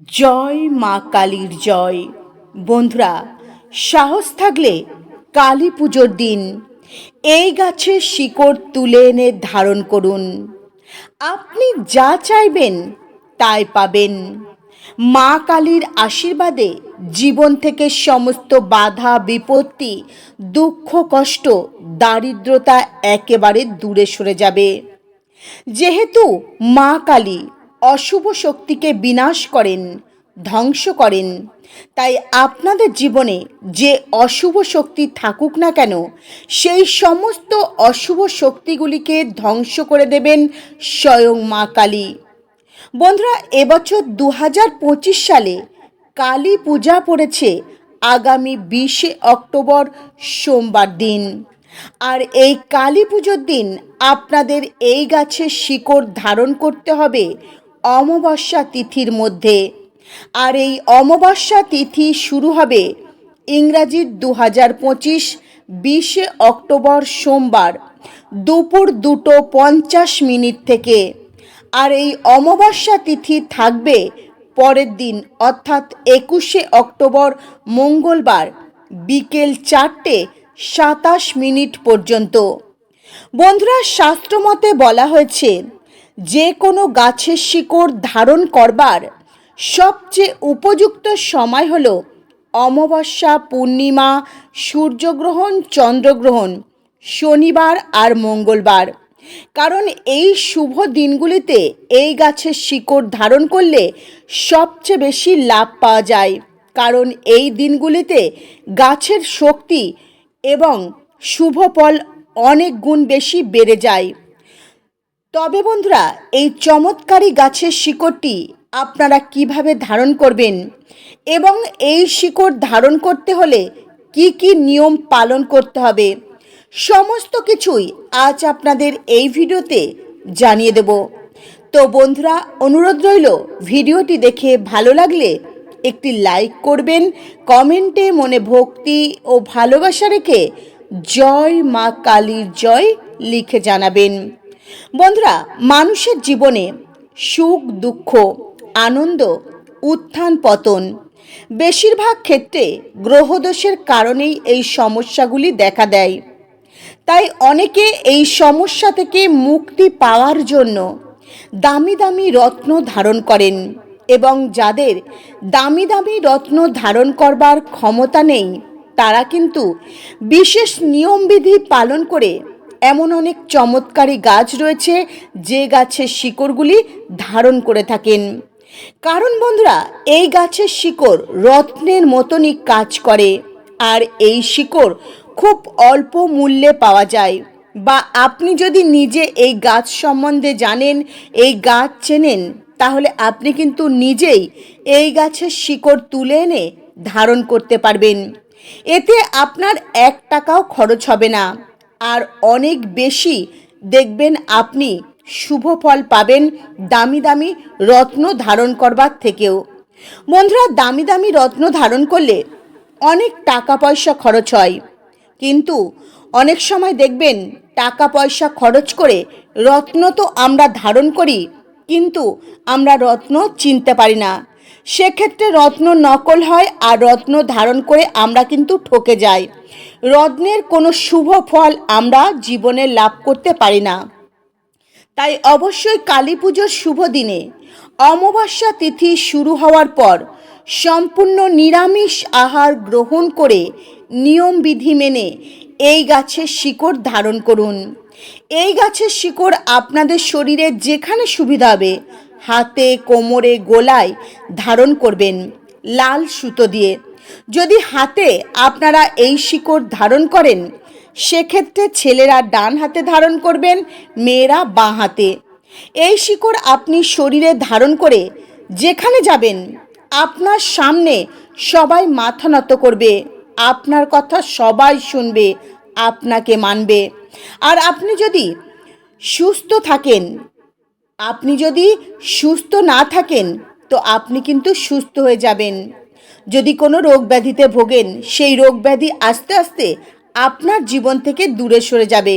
জয় মা কালীর জয়। বন্ধুরা, সাহস থাকলে কালী পুজোর দিন এই গাছের শিকড় তুলে এনে ধারণ করুন। আপনি যা চাইবেন তাই পাবেন। মা কালীর আশীর্বাদে জীবন থেকে সমস্ত বাধা, বিপত্তি, দুঃখ, কষ্ট, দারিদ্রতা একেবারে দূরে সরে যাবে। যেহেতু মা কালী অশুভ শক্তিকে বিনাশ করেন, ধ্বংস করেন। তাই আপনাদের জীবনে যে অশুভ শক্তি থাকুক না কেন, সেই সমস্ত অশুভ শক্তিগুলিকে ধ্বংস করে দেবেন স্বয়ং মা কালী। বন্ধুরা, এবছর দু হাজার পঁচিশ সালে কালী পূজা পড়েছে আগামী বিশে অক্টোবর, সোমবার দিন। আর এই কালী পুজোর দিন আপনাদের এই গাছের শিকড় ধারণ করতে হবে অমাবস্যা তিথির মধ্যে। আর এই অমাবস্যা তিথি শুরু হবে ইংরাজির দু হাজার পঁচিশ বিশে অক্টোবর সোমবার দুপুর দুটো পঞ্চাশ মিনিট থেকে। আর এই অমাবস্যা তিথি থাকবে পরের দিন, অর্থাৎ একুশে অক্টোবর মঙ্গলবার বিকেল চারটে সাতাশ মিনিট পর্যন্ত। বন্ধুরা, শাস্ত্রমতে বলা হয়েছে যে কোনো গাছের শিকড় ধারণ করবার সবচেয়ে উপযুক্ত সময় হল অমাবস্যা, পূর্ণিমা, সূর্যগ্রহণ, চন্দ্রগ্রহণ, শনিবার আর মঙ্গলবার। কারণ এই শুভ দিনগুলিতে এই গাছের শিকড় ধারণ করলে সবচেয়ে বেশি লাভ পাওয়া যায়। কারণ এই দিনগুলিতে গাছের শক্তি এবং শুভ ফল অনেক গুণ বেশি বেড়ে যায়। তবে বন্ধুরা, এই চমৎকারী গাছের শিকড়টি আপনারা কীভাবে ধারণ করবেন এবং এই শিকড় ধারণ করতে হলে কি কি নিয়ম পালন করতে হবে, সমস্ত কিছুই আজ আপনাদের এই ভিডিওতে জানিয়ে দেব। তো বন্ধুরা, অনুরোধ রইল, ভিডিওটি দেখে ভালো লাগলে একটি লাইক করবেন, কমেন্টে মনে ভক্তি ও ভালোবাসা রেখে জয় মা কালীর জয় লিখে জানাবেন। বন্ধুরা, মানুষের জীবনে সুখ, দুঃখ, আনন্দ, উত্থান, পতন বেশিরভাগ ক্ষেত্রে গ্রহদোষের কারণেই এই সমস্যাগুলি দেখা দেয়। তাই অনেকে এই সমস্যা থেকে মুক্তি পাওয়ার জন্য দামি দামি রত্ন ধারণ করেন এবং যাদের দামি দামি রত্ন ধারণ করবার ক্ষমতা নেই, তারা কিন্তু বিশেষ নিয়মবিধি পালন করে এমন অনেক চমৎকারী গাছ রয়েছে যে গাছের শিকড়গুলি ধারণ করে থাকেন। কারণ বন্ধুরা, এই গাছের শিকড় রত্নের মতনই কাজ করে, আর এই শিকড় খুব অল্প মূল্যে পাওয়া যায়। বা আপনি যদি নিজে এই গাছ সম্বন্ধে জানেন, এই গাছ চেনেন, তাহলে আপনি কিন্তু নিজেই এই গাছের শিকড় তুলে এনে ধারণ করতে পারবেন। এতে আপনার এক টাকাও খরচ হবে না। আর অনেক বেশি দেখবেন আপনি শুভ ফল পাবেন দামি দামি রত্ন ধারণ করবার থেকেও। বন্ধুরা, দামি দামি রত্ন ধারণ করলে অনেক টাকা পয়সা খরচ হয়। কিন্তু অনেক সময় দেখবেন টাকা পয়সা খরচ করে রত্ন তো আমরা ধারণ করি, কিন্তু আমরা রত্ন চিনতে পারি না। সেক্ষেত্রে রত্ন নকল হয় আর রত্ন ধারণ করে আমরা কিন্তু ঠকে যাই। রত্নের কোনো শুভ ফল আমরা জীবনে লাভ করতে পারি না। তাই অবশ্যই কালী পুজোর শুভ দিনে অমাবস্যা তিথি শুরু হওয়ার পর সম্পূর্ণ নিরামিষ আহার গ্রহণ করে নিয়মবিধি মেনে এই গাছের শিকড় ধারণ করুন। এই গাছের শিকড় আপনাদের শরীরে যেখানে সুবিধা হবে হাতে কোমরে গোলায় ধারণ করবেন লাল সুতো দিয়ে। যদি হাতে আপনারা এই শিকড় ধারণ করেন, সেক্ষেত্রে ছেলেরা ডান হাতে ধারণ করবেন, মেয়েরা বাঁ হাতে। এই শিকড় আপনি শরীরে ধারণ করে যেখানে যাবেন, আপনার সামনে সবাই মাথা নত করবে, আপনার কথা সবাই শুনবে, আপনাকে মানবে। আর আপনি যদি সুস্থ থাকেন আপনি যদি সুস্থ না থাকেন, তো আপনি কিন্তু সুস্থ হয়ে যাবেন। যদি কোনো রোগ ব্যাধিতে ভোগেন, সেই রোগ ব্যাধি আস্তে আস্তে আপনার জীবন থেকে দূরে সরে যাবে।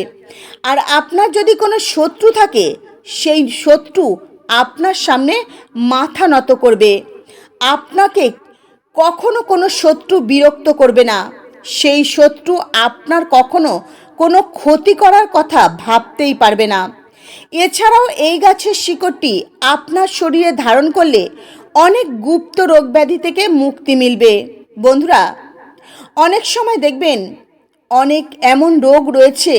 আর আপনার যদি কোনো শত্রু থাকে, সেই শত্রু আপনার সামনে মাথা নত করবে। আপনাকে কখনো কোনো শত্রু বিরক্ত করবে না। সেই শত্রু আপনার কখনো কোনো ক্ষতি করার কথা ভাবতেই পারবে না। এছাড়াও এই গাছের শিকড়টি আপনার শরীরে ধারণ করলে অনেক গুপ্ত রোগ ব্যাধি থেকে মুক্তি মিলবে। বন্ধুরা, অনেক সময় দেখবেন অনেক এমন রোগ রয়েছে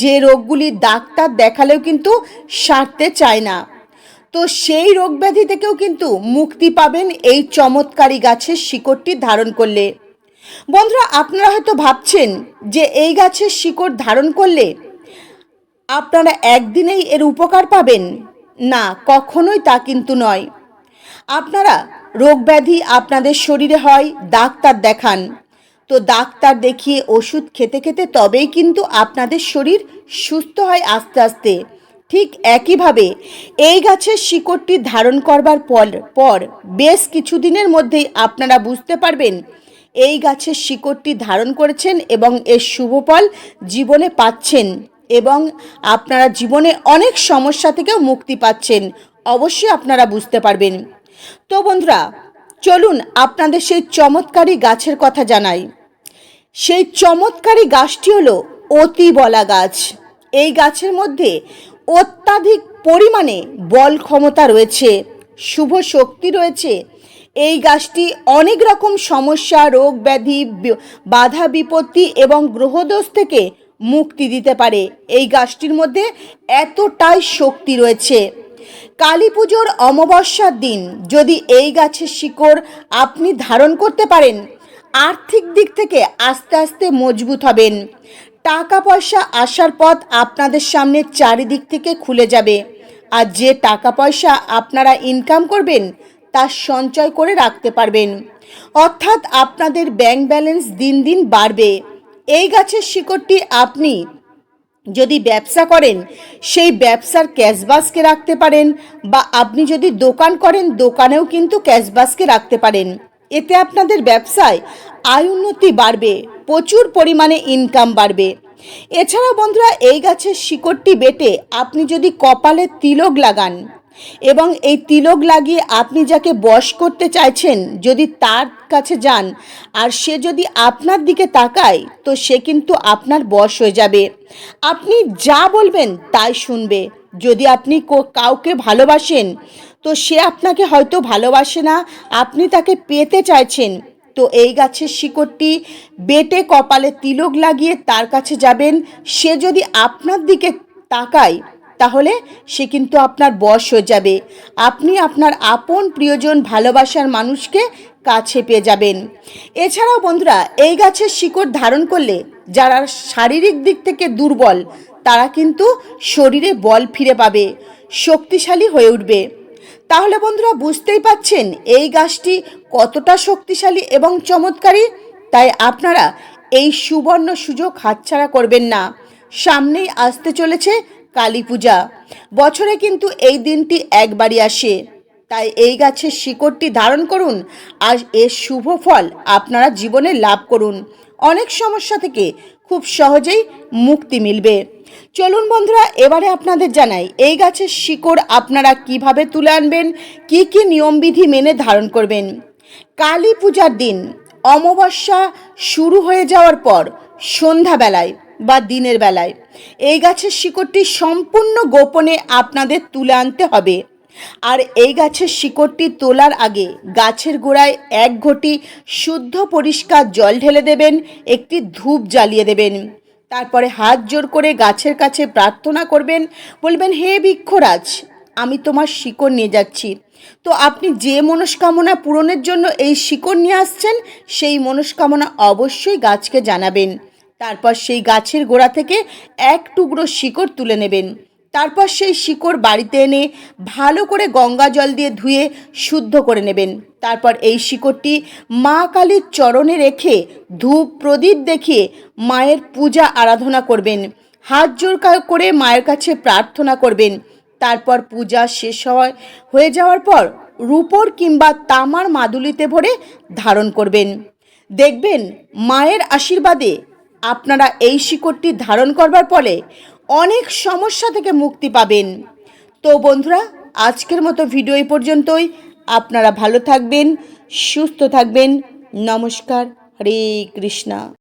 যে রোগগুলি ডাক্তার দেখালেও কিন্তু সারতে চায় না। তো সেই রোগ ব্যাধি থেকেও কিন্তু মুক্তি পাবেন এই চমৎকারী গাছের শিকড়টি ধারণ করলে। বন্ধুরা, আপনারা হয়তো ভাবছেন যে এই গাছের শিকড় ধারণ করলে আপনারা একদিনেই এর উপকার পাবেন। না, কখনোই তা কিন্তু নয়। আপনারা রোগ ব্যাধি আপনাদের শরীরে হয়, ডাক্তার দেখান। তো ডাক্তার দেখিয়ে ওষুধ খেতে খেতে তবেই কিন্তু আপনাদের শরীর সুস্থ হয় আস্তে আস্তে। ঠিক একইভাবে এই গাছের শিকড়টি ধারণ করবার পর পর বেশ কিছুদিনের মধ্যেই আপনারা বুঝতে পারবেন, এই গাছের শিকড়টি ধারণ করেছেন এবং এর শুভ ফল জীবনে পাচ্ছেন। এবং আপনারা জীবনে অনেক সমস্যা থেকেও মুক্তি পাচ্ছেন। অবশ্যই আপনারা বুঝতে পারবেন। তো বন্ধুরা, চলুন আপনাদের সেই চমৎকারী গাছের কথা জানাই। সেই চমৎকারী গাছটি হলো অতি বলা গাছ। এই গাছের মধ্যে অত্যাধিক পরিমাণে বল ক্ষমতা রয়েছে, শুভ শক্তি রয়েছে। এই গাছটি অনেক রকম সমস্যা, রোগ ব্যাধি, বাধা বিপত্তি এবং গ্রহদোষ থেকে মুক্তি দিতে পারে। এই গাছটির মধ্যে এতটাই শক্তি রয়েছে। কালী পুজোর অমাবস্যার দিন যদি এই গাছের শিকড় আপনি ধারণ করতে পারেন, আর্থিক দিক থেকে আস্তে আস্তে মজবুত হবেন। টাকা পয়সা আসার পথ আপনাদের সামনে চারিদিক থেকে খুলে যাবে। আর যে টাকা পয়সা আপনারা ইনকাম করবেন, তা সঞ্চয় করে রাখতে পারবেন। অর্থাৎ আপনাদের ব্যাংক ব্যালেন্স দিন দিন বাড়বে। এই গাছের শিকড়টি আপনি যদি ব্যবসা করেন, সেই ব্যবসার ক্যাশবাসকে রাখতে পারেন বা আপনি যদি দোকান করেন, দোকানেও কিন্তু ক্যাশবাসকে রাখতে পারেন। এতে আপনাদের ব্যবসায় আয় উন্নতি বাড়বে, প্রচুর পরিমাণে ইনকাম বাড়বে। এছাড়াও বন্ধুরা, এই গাছের শিকড়টি বেটে আপনি যদি কপালে তিলক লাগান এবং এই তিলক লাগিয়ে আপনি যাকে বশ করতে চাইছেন, যদি তার কাছে যান, আর সে যদি আপনার দিকে তাকায়, তো সে কিন্তু আপনার বশ হয়ে যাবে। আপনি যা বলবেন তাই শুনবে। যদি আপনি কাউকে ভালোবাসেন, তো সে আপনাকে হয়তো ভালোবাসে না, আপনি তাকে পেতে চাইছেন, তো এই গাছের শিকড়টি বেটে কপালে তিলক লাগিয়ে তার কাছে যাবেন। সে যদি আপনার দিকে তাকায় তাহলে সে কিন্তু আপনার বশ হয়ে যাবে। আপনি আপনার আপন প্রিয়জন ভালোবাসার মানুষকে কাছে পেয়ে যাবেন। এছাড়াও বন্ধুরা, এই গাছের শিকড় ধারণ করলে যারা শারীরিক দিক থেকে দুর্বল, তারা কিন্তু শরীরে বল ফিরে পাবে, শক্তিশালী হয়ে উঠবে। তাহলে বন্ধুরা, বুঝতেই পাচ্ছেন এই গাছটি কতটা শক্তিশালী এবং চমৎকারী? তাই আপনারা এই সুবর্ণ সুযোগ হাতছাড়া করবেন না। সামনেই আসতে চলেছে কালী পূজা। বছরে কিন্তু এই দিনটি একবারই আসে। তাই এই গাছের শিকড়টি ধারণ করুন, আর এর শুভ ফল আপনারা জীবনে লাভ করুন। অনেক সমস্যা থেকে খুব সহজেই মুক্তি মিলবে। চলুন বন্ধুরা, এবারে আপনাদের জানাই, এই গাছের শিকড় আপনারা কীভাবে তুলে আনবেন, কি কি নিয়মবিধি মেনে ধারণ করবেন? কালী পূজার দিন অমাবস্যা শুরু হয়ে যাওয়ার পর সন্ধ্যাবেলায় বা দিনের বেলায়। এই গাছের শিকড়টি সম্পূর্ণ গোপনে আপনাদের তুলে আনতে হবে। আর এই গাছের শিকড়টি তোলার আগে গাছের গোড়ায় এক ঘটি শুদ্ধ পরিষ্কার জল ঢেলে দেবেন, একটি ধূপ জ্বালিয়ে দেবেন। তারপরে হাত জোর করে গাছের কাছে প্রার্থনা করবেন, বলবেন, হে বৃক্ষরাজ, আমি তোমার শিকড় নিয়ে যাচ্ছি। তো আপনি যে মনস্কামনা পূরণের জন্য এই শিকড় নিয়ে আসছেন, সেই মনস্কামনা অবশ্যই গাছকে জানাবেন। তারপর সেই গাছের গোড়া থেকে এক টুকরো শিকড় তুলে নেবেন। তারপর সেই শিকড় বাড়িতে এনে ভালো করে গঙ্গা জল দিয়ে ধুয়ে শুদ্ধ করে নেবেন। তারপর এই শিকড়টি মা কালীর চরণে রেখে ধূপ প্রদীপ দেখিয়ে মায়ের পূজা আরাধনা করবেন। হাত জোর করে মায়ের কাছে প্রার্থনা করবেন। তারপর পূজা শেষ হয় হয়ে যাওয়ার পর রূপোর কিংবা তামার মাদুলিতে ভরে ধারণ করবেন। দেখবেন মায়ের আশীর্বাদে আপনারা এই শিকড়টি ধারণ করবার ফলে অনেক সমস্যা থেকে মুক্তি পাবেন। তো বন্ধুরা, আজকের মতো ভিডিও এই পর্যন্তই। আপনারা ভালো থাকবেন, সুস্থ থাকবেন। নমস্কার, হরে কৃষ্ণা।